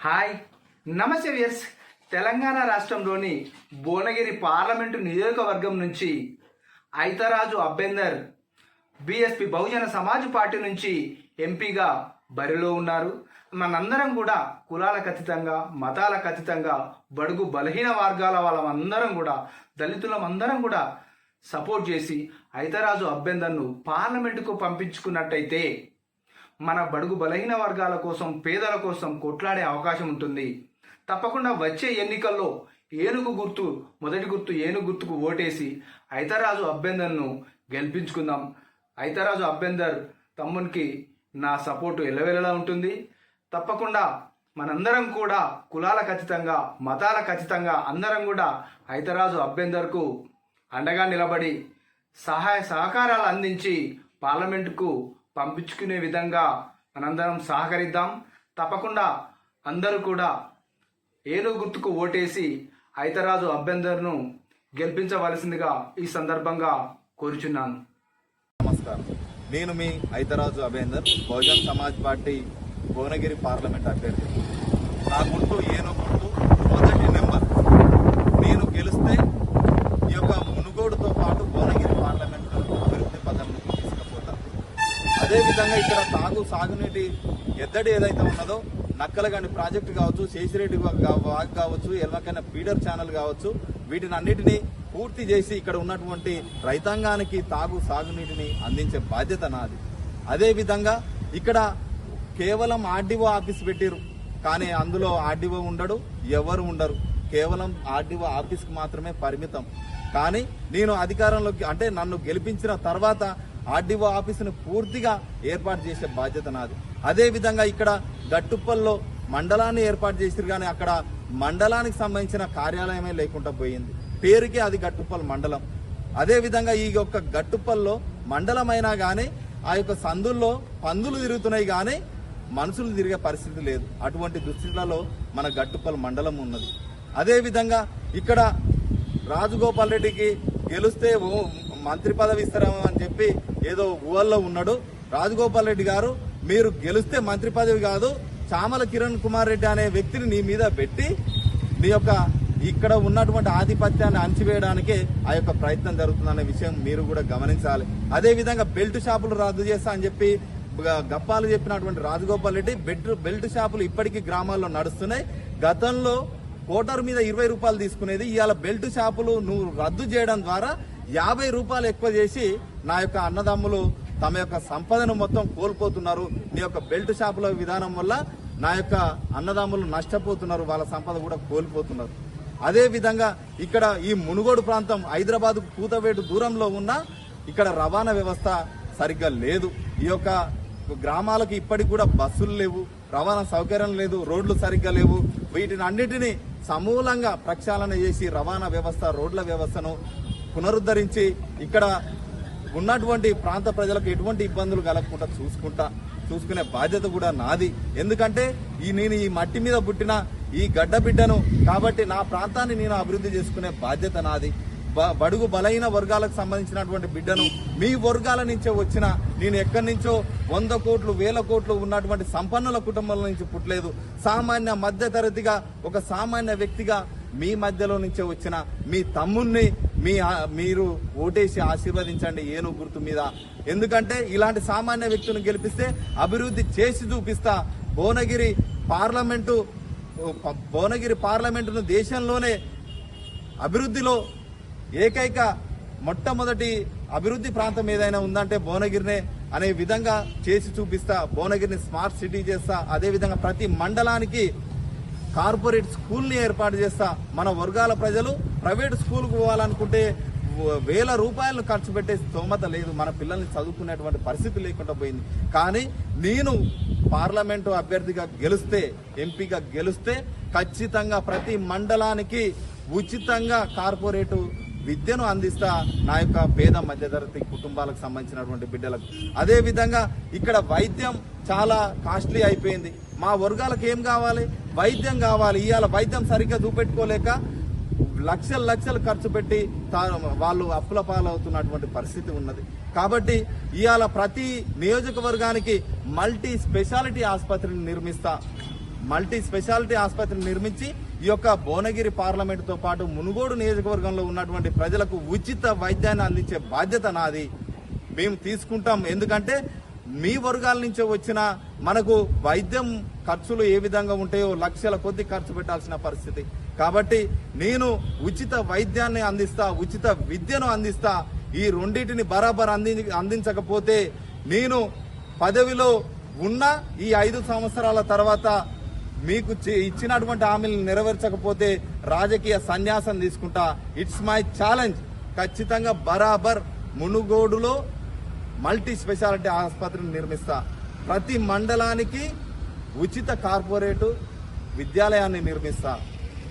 Hi. నమస్తే weirs Telangana రాష్ట్రంలోని Bhuvanagiri parliament నియోజకవర్గం నుంచి ఐతరాజు అభ్యందర్ బీఎస్పీ బహుజన సమాజ్ పార్టీ నుంచి ఎంపీగా బరిలో ఉన్నారు. మనందరం కూడా కులాలకు అతీతంగా మతాలకు అతీతంగా బడుగు బలహీన వర్గాల వాళ్ళమందరం కూడా దళితులం అందరం కూడా సపోర్ట్ చేసి ఐతరాజు అభ్యందర్ను పార్లమెంటుకు పంపించుకున్నట్టయితే మన బడుగు బలహీన వర్గాల కోసం పేదల కోసం కొట్లాడే అవకాశం ఉంటుంది. తప్పకుండా వచ్చే ఎన్నికల్లో ఏనుగు గుర్తు మొదటి గుర్తు ఏనుగు గుర్తుకు ఓటేసి ఐతరాజు అభ్యందర్ను గెలిపించుకుందాం. ఐతరాజు అభ్యందర్ తమ్మునికి నా సపోర్టు ఎల్లవెల్లలా ఉంటుంది. తప్పకుండా మనందరం కూడా కులాల ఖచ్చితంగా మతాల ఖచ్చితంగా అందరం కూడా ఐతరాజు అభ్యందర్కు అండగా నిలబడి సహాయ సహకారాలు అందించి పార్లమెంటుకు పంపించుకునే విధంగా మనందరం సహకరిద్దాం. తప్పకుండా అందరూ కూడా ఏదో గుర్తుకు ఓటేసి ఐతరాజు అభ్యందర్ను గెలిపించవలసిందిగా ఈ సందర్భంగా కోరుచున్నాను. నమస్కారం. నేను మీ ఐతరాజు అభేందర్ బహుజన్ సమాజ్ పార్టీ భువనగిరి పార్లమెంట్ అభ్యర్థి. నా గుర్తు ఏను గుర్తు మొదటి నెంబర్ నేను గెలిస్తే ఈ యొక్క మునుగోడుతో పాటు భువనగిరి పార్లమెంట్ అభివృద్ధి పథంలోకి తీసుకుపోతాను అదేవిధంగా ఇక్కడ తాగు సాగునీటి ఎద్దడి ఏదైతే ఉన్నదో నక్కలగండి ప్రాజెక్టు కావచ్చు శేషిరెడ్డి వాగ్ కావచ్చు ఎల్వకైనా ఫీడర్ ఛానల్ కావచ్చు వీటిని అన్నిటినీ పూర్తి చేసి ఇక్కడ ఉన్నటువంటి రైతాంగానికి తాగు సాగునీటిని అందించే బాధ్యత నాది. అదేవిధంగా ఇక్కడ కేవలం ఆర్డీఓ ఆఫీస్ పెట్టిరు కానీ అందులో ఆర్డీఓ ఉండడు ఎవరు ఉండరు. కేవలం ఆర్డీఓ ఆఫీస్కి మాత్రమే పరిమితం. కానీ నేను అధికారంలోకి అంటే నన్ను గెలిపించిన తర్వాత ఆర్డీఓ ఆఫీసును పూర్తిగా ఏర్పాటు చేసే బాధ్యత నాది. అదేవిధంగా ఇక్కడ గట్టుప్పల్లో మండలాన్ని ఏర్పాటు చేసిరు కానీ అక్కడ మండలానికి సంబంధించిన కార్యాలయమే లేకుండా పోయింది. పేరుకే అది గట్టుప్పల్ మండలం. అదేవిధంగా ఈ యొక్క గట్టుప్పల్లో మండలమైనా కానీ ఆ యొక్క సందుల్లో పందులు తిరుగుతున్నాయి కానీ మనుషులు తిరిగే పరిస్థితి లేదు. అటువంటి దుస్థితులలో మన గట్టుప్పల్ మండలం ఉన్నది. అదేవిధంగా ఇక్కడ రాజగోపాల్ రెడ్డికి గెలిస్తే ఓ మంత్రి పదవి ఇస్తారేమో అని చెప్పి ఏదో ఊళ్ళో ఉన్నాడు. రాజగోపాల్ రెడ్డి గారు మీరు గెలిస్తే మంత్రి పదవి కాదు చామల కిరణ్ కుమార్ రెడ్డి అనే వ్యక్తిని నీ మీద పెట్టి నీ యొక్క ఇక్కడ ఉన్నటువంటి ఆధిపత్యాన్ని అణచివేయడానికి ఆ యొక్క ప్రయత్నం జరుగుతుందనే విషయం మీరు కూడా గమనించాలి. అదే విధంగా బెల్ట్ షాపులు రద్దు చేస్తా అని చెప్పి గప్పాలు చెప్పినటువంటి రాజగోపాల్ రెడ్డి బెడ్ బెల్ట్ షాపులు ఇప్పటికీ గ్రామాల్లో నడుస్తున్నాయి. గతంలో కోటర్ మీద ఇరవై రూపాయలు తీసుకునేది ఇవాళ బెల్ట్ షాపులు నువ్వు రద్దు చేయడం ద్వారా యాభై రూపాయలు ఎక్కువ చేసి నా యొక్క అన్నదమ్ములు తమ యొక్క సంపదను మొత్తం కోల్పోతున్నారు. నీ యొక్క బెల్ట్ షాపుల విధానం వల్ల నా యొక్క అన్నదమ్ములు నష్టపోతున్నారు. వాళ్ళ సంపద కూడా కోల్పోతున్నారు. అదే విధంగా ఇక్కడ ఈ మునుగోడు ప్రాంతం హైదరాబాద్ కూతవేటు దూరంలో ఉన్న ఇక్కడ రవాణా వ్యవస్థ సరిగ్గా లేదు. ఈ యొక్క గ్రామాలకు ఇప్పటికి కూడా బస్సులు లేవు రవాణా సౌకర్యం లేదు రోడ్లు సరిగ్గా లేవు. వీటిని అన్నిటినీ సమూలంగా ప్రక్షాళన చేసి రవాణా వ్యవస్థ రోడ్ల వ్యవస్థను పునరుద్ధరించి ఇక్కడ ఉన్నటువంటి ప్రాంత ప్రజలకు ఎటువంటి ఇబ్బందులు కలగకుండా చూసుకుంటా చూసుకునే బాధ్యత కూడా నాది. ఎందుకంటే ఈ నేను ఈ మట్టి మీద పుట్టిన ఈ గడ్డ బిడ్డను కాబట్టి నా ప్రాంతాన్ని నేను అభివృద్ధి చేసుకునే బాధ్యత నాది. బ- బడుగు బలహీన వర్గాలకు సంబంధించినటువంటి బిడ్డను మీ వర్గాల నుంచే వచ్చిన నేను ఎక్కడి నుంచో వంద కోట్లు వేల కోట్లు ఉన్నటువంటి సంపన్నుల కుటుంబాల నుంచి పుట్టలేదు. సామాన్య మధ్య తరగతిగా ఒక సామాన్య వ్యక్తిగా మీ మధ్యలో నుంచే వచ్చిన మీ తమ్ముణ్ణి మీ మీరు ఓటేసి ఆశీర్వదించండి ఏను గుర్తు మీద. ఎందుకంటే ఇలాంటి సామాన్య వ్యక్తులను గెలిపిస్తే అభివృద్ధి చేసి చూపిస్తా. భువనగిరి పార్లమెంటు భువనగిరి పార్లమెంటును దేశంలోనే అభివృద్ధిలో ఏకైక మొట్టమొదటి అభివృద్ధి ప్రాంతం ఏదైనా ఉందంటే భువనగిరినే అనే విధంగా చేసి చూపిస్తా. భువనగిరిని స్మార్ట్ సిటీ చేస్తా. అదే విధంగా ప్రతి మండలానికి కార్పొరేట్ స్కూల్ని ఏర్పాటు చేస్తా. మన వర్గాల ప్రజలు ప్రైవేట్ స్కూల్కి పోవాలనుకుంటే వేల రూపాయలు ఖర్చు పెట్టే స్తోమత లేదు. మన పిల్లల్ని చదువుకునేటువంటి పరిస్థితి లేకుండా పోయింది. కానీ నేను పార్లమెంటు అభ్యర్థిగా గెలిస్తే ఎంపీగా గెలిస్తే ఖచ్చితంగా ప్రతి మండలానికి ఉచితంగా కార్పొరేటు విద్యను అందిస్తా నా యొక్క పేద మధ్యతరగతి కుటుంబాలకు సంబంధించినటువంటి బిడ్డలకు. అదేవిధంగా ఇక్కడ వైద్యం చాలా కాస్ట్లీ అయిపోయింది. మా వర్గాలకు ఏం కావాలి? వైద్యం కావాలి. ఇవాళ వైద్యం సరిగ్గా చూపెట్టుకోలేక లక్షలు లక్షలు ఖర్చు పెట్టి తా- వాళ్ళు అప్పుల పాలవుతున్నటువంటి పరిస్థితి ఉన్నది. కాబట్టి ఇవాళ ప్రతి నియోజకవర్గానికి మల్టీ స్పెషాలిటీ ఆసుపత్రిని నిర్మిస్తా మల్టీ స్పెషాలిటీ ఆసుపత్రిని నిర్మించి ఈ యొక్క భువనగిరి పార్లమెంటుతో పాటు మునుగోడు నియోజకవర్గంలో ఉన్నటువంటి ప్రజలకు ఉచిత వైద్యాన్ని అందించే బాధ్యత నాది. మేము తీసుకుంటాం. ఎందుకంటే మీ వర్గాల నుంచి వచ్చిన మనకు వైద్యం ఖర్చులు ఏ విధంగా ఉంటాయో లక్షల కొద్ది ఖర్చు పెట్టాల్సిన పరిస్థితి. కాబట్టి నేను ఉచిత వైద్యాన్ని అందిస్తా ఉచిత విద్యను అందిస్తా ఈ రెండింటిని బరాబర్ అంది అందించకపోతే నేను పదవిలో ఉన్న ఈ ఐదు సంవత్సరాల తర్వాత మీకు ఇచ్చినటువంటి హామీలను నెరవేర్చకపోతే రాజకీయ సన్యాసం తీసుకుంటా. ఇట్స్ మై ఛాలెంజ్ ఖచ్చితంగా బరాబర్ మునుగోడులో మల్టీ స్పెషాలిటీ ఆసుపత్రిని నిర్మిస్తా. ప్రతి మండలానికి ఉచిత కార్పొరేటు విద్యాలయాన్ని నిర్మిస్తా.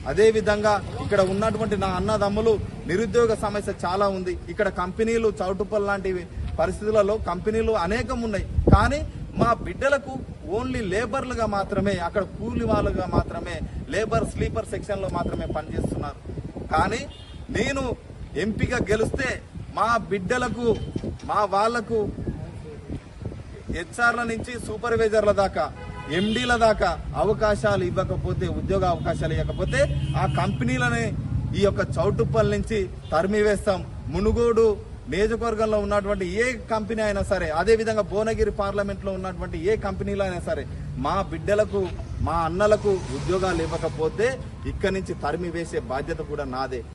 అదేవిధంగా ఇక్కడ ఉన్నటువంటి నా అన్నదమ్ములు నిరుద్యోగ సమస్య చాలా ఉంది. ఇక్కడ కంపెనీలు చౌటుప్పల్ లాంటి పరిస్థితులలో కంపెనీలు అనేకం ఉన్నాయి. కానీ మా బిడ్డలకు ఓన్లీ లేబర్లుగా మాత్రమే అక్కడ కూలి వాళ్ళుగా మాత్రమే లేబర్ స్లీపర్ సెక్షన్లో మాత్రమే పనిచేస్తున్నారు. కానీ నేను ఎంపిక గెలిస్తే మా బిడ్డలకు మా వాళ్ళకు హెచ్ఆర్ల నుంచి సూపర్వైజర్ల దాకా ఎండీల దాకా అవకాశాలు ఇవ్వకపోతే ఉద్యోగ అవకాశాలు ఇవ్వకపోతే ఆ కంపెనీలని ఈ యొక్క చౌటుప్పల్ నుంచి తరిమివేస్తాం. మునుగోడు నియోజకవర్గంలో ఉన్నటువంటి ఏ కంపెనీ అయినా సరే అదే విధంగా భువనగిరి పార్లమెంట్లో ఉన్నటువంటి ఏ కంపెనీలో అయినా సరే మా బిడ్డలకు మా అన్నలకు ఉద్యోగాలు ఇవ్వకపోతే ఇక్కడి నుంచి తరిమి వేసే బాధ్యత కూడా నాదే.